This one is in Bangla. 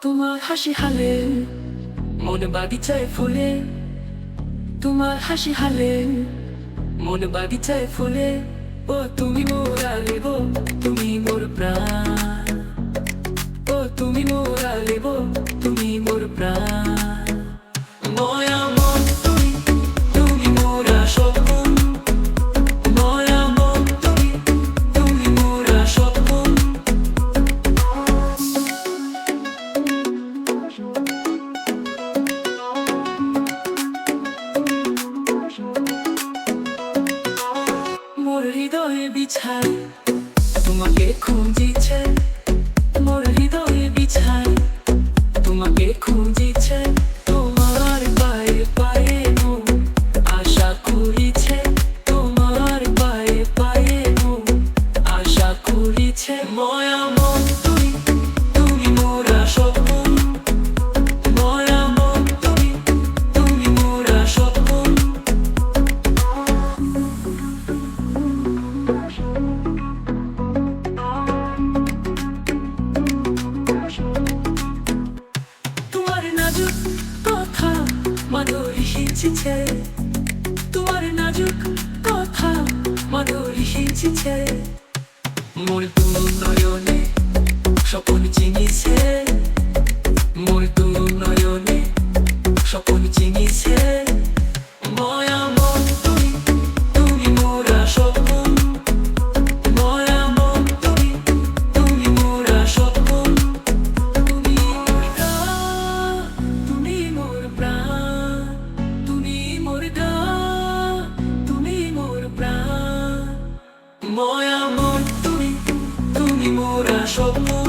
তোমার হাসি হালে, মনে বাগিচায় ফুলে। তোমার হাসি হালে, মনে বাগিচায় ফুলে। ও, তুমি মোর আলেব তুমি মোর প্রাণ। ও, তুমি মোর আলেব তুমি মোর প্রাণ। বিছাই তোমাকে খুঁজিছে মোর হৃদয়ে বিছাই তোমাকে খুঁজিছে হিঁচিছে। তোমার নাজুক কথা মাদুর হিঁচিছে। মোর দু নয়নে চিনিছে। ময়া মন তুমি তুমি মোরা স্বপ্ন